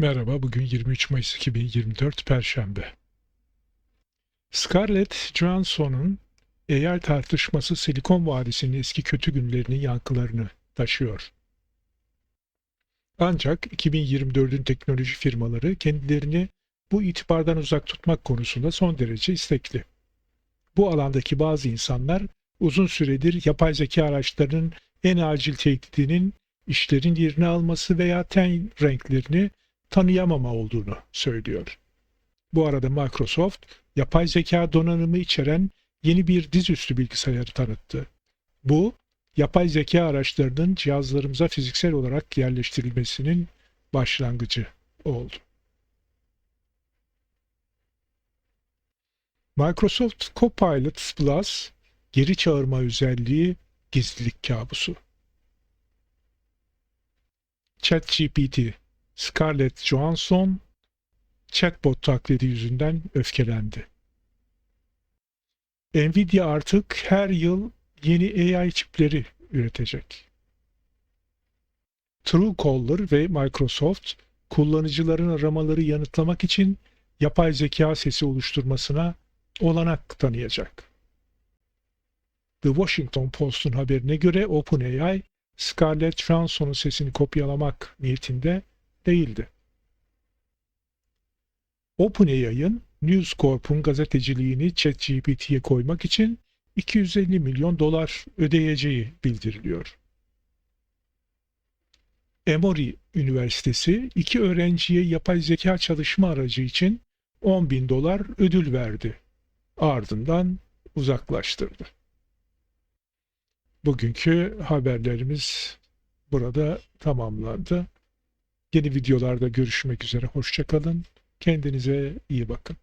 Merhaba, bugün 23 Mayıs 2024 Perşembe. Scarlett Johansson'un AI tartışması Silikon Vadisi'nin eski kötü günlerinin yankılarını taşıyor. Ancak 2024'ün teknoloji firmaları kendilerini bu itibardan uzak tutmak konusunda son derece istekli. Bu alandaki bazı insanlar uzun süredir yapay zeka araçlarının en acil tehdidinin işlerin yerini alması veya ten renklerini tanıyamama olduğunu söylüyor. Bu arada Microsoft yapay zeka donanımı içeren yeni bir dizüstü bilgisayarı tanıttı. Bu yapay zeka araçlarının cihazlarımıza fiziksel olarak yerleştirilmesinin başlangıcı oldu. Microsoft Copilot Plus geri çağırma özelliği gizlilik kabusu. ChatGPT Scarlett Johansson chatbot taklidi yüzünden öfkelendi. Nvidia artık her yıl yeni AI çipleri üretecek. Truecaller ve Microsoft kullanıcıların aramaları yanıtlamak için yapay zeka sesi oluşturmasına olanak tanıyacak. The Washington Post'un haberine göre OpenAI, Scarlett Johansson'un sesini kopyalamak niyetinde değildi. OpenAI'ın News Corp'un gazeteciliğini ChatGPT'ye koymak için 250 milyon dolar ödeyeceği bildiriliyor. Emory Üniversitesi iki öğrenciye yapay zeka çalışma aracı için 10 bin dolar ödül verdi. Ardından uzaklaştırdı. Bugünkü haberlerimiz burada tamamlandı. Yeni videolarda görüşmek üzere. Hoşçakalın. Kendinize iyi bakın.